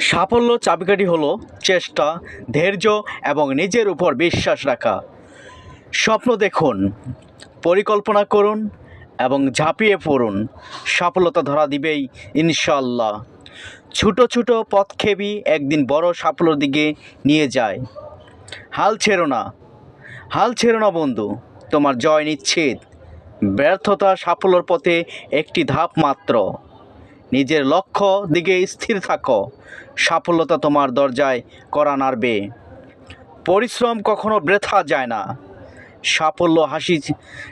সাফল্য চাবিকাঠি হলো চেষ্টা, ধৈর্য এবং নিজের উপর বিশ্বাস রাখা। স্বপ্ন দেখুন, পরিকল্পনা করুন এবং ঝাঁপিয়ে পড়ুন। সফলতা ধরা দিবেই ইনশাল্লাহ ছোটো ছোটো পথক্ষেপই একদিন বড় সাফল্যর দিকে নিয়ে যায়। হাল ছেড়ো না। হাল ছেড়ো না বন্ধু, তোমার জয় নিশ্চিত। ব্যর্থতা সাফল্যর পথে একটি ধাপ মাত্র। নিজের লক্ষ্য দিকে স্থির থাকো। সাফল্যতা তোমার দরজায় করা নাড়বে। পরিশ্রম কখনো বৃথা যায় না। সাফল্য হাসি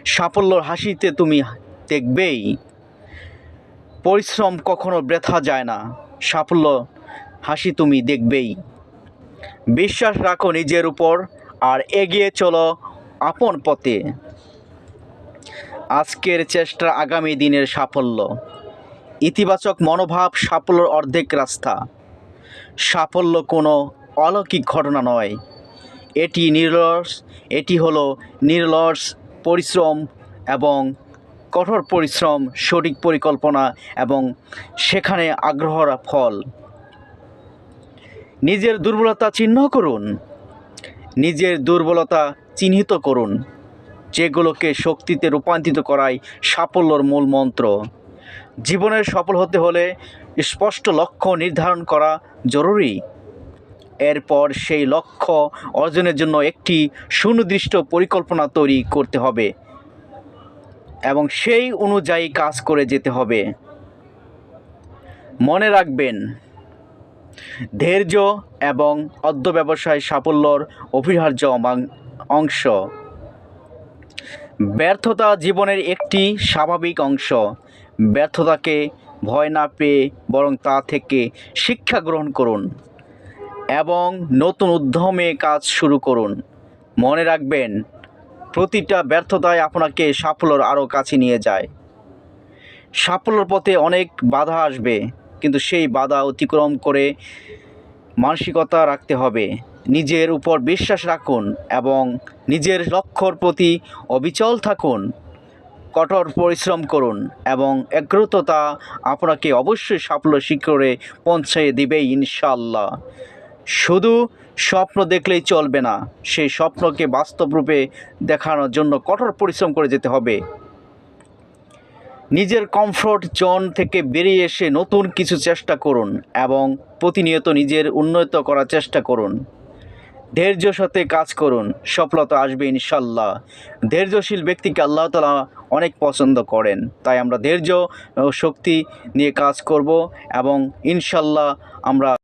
সাফল্যর হাসিতে তুমি দেখবেই পরিশ্রম কখনো বৃথা যায় না। সাফল্য হাসি তুমি দেখবেই। বিশ্বাস রাখো নিজের উপর আর এগিয়ে চলো আপন পথে। আজকের চেষ্টা আগামী দিনের সাফল্য। ইতিবাচক মনোভাব সাফল্যর অর্ধেক রাস্তা। সাফল্য কোনো অলৌকিক ঘটনা নয়। এটি নিরলস, এটি হলো নিরলস পরিশ্রম এবং কঠোর পরিশ্রম, সঠিক পরিকল্পনা এবং সেখানে আগ্রহর ফল। নিজের দুর্বলতা চিহ্ন করুন। নিজের দুর্বলতা চিহ্নিত করুন। যেগুলোকে শক্তিতে রূপান্তরিত করাই সাফল্যর মূল মন্ত্র। জীবনের সফল হতে হলে স্পষ্ট লক্ষ্য নির্ধারণ করা জরুরি। এরপর সেই লক্ষ্য অর্জনের জন্য একটি সুনির্দিষ্ট পরিকল্পনা তৈরি করতে হবে এবং সেই অনুযায়ী কাজ করে যেতে হবে। মনে রাখবেন, ধৈর্য এবং অদ্য ব্যবসায় সাফল্যর অপরিহার্য অংশ। ব্যর্থতা জীবনের একটি স্বাভাবিক অংশ। ব্যর্থতাকে ভয় না পেয়ে বরং তা থেকে শিক্ষা গ্রহণ করুন এবং নতুন উদ্যমে কাজ শুরু করুন। মনে রাখবেন, প্রতিটা ব্যর্থতায় আপনাকে সাফল্যর আরও কাছে নিয়ে যায়। সাফল্যর পথে অনেক বাধা আসবে, কিন্তু সেই বাধা অতিক্রম করে মানসিকতা রাখতে হবে। নিজের উপর বিশ্বাস রাখুন এবং নিজের লক্ষ্যর প্রতি অবিচল থাকুন। কঠোর পরিশ্রম করুন এবং এগ্রতা আপনাকে অবশ্যই সাফল্য শিখরে পৌঁছে দিবেই ইনশাল্লাহ শুধু স্বপ্ন দেখলেই চলবে না সেই স্বপ্নকে বাস্তব রূপে দেখানোর জন্য কঠোর পরিশ্রম করে যেতে হবে। নিজের কমফোর্ট জোন থেকে বেরিয়ে এসে নতুন কিছু চেষ্টা করুন এবং প্রতিনিয়ত নিজের উন্নত করার চেষ্টা করুন। ধৈর্য সাথে কাজ করুন, সফলতা আসবে ইনশাল্লাহ। ধৈর্যশীল ব্যক্তিকে আল্লাহ তালা অনেক পছন্দ করেন, তাই আমরা ধৈর্য শক্তি নিয়ে কাজ করব এবং ইনশাল্লাহ আমরা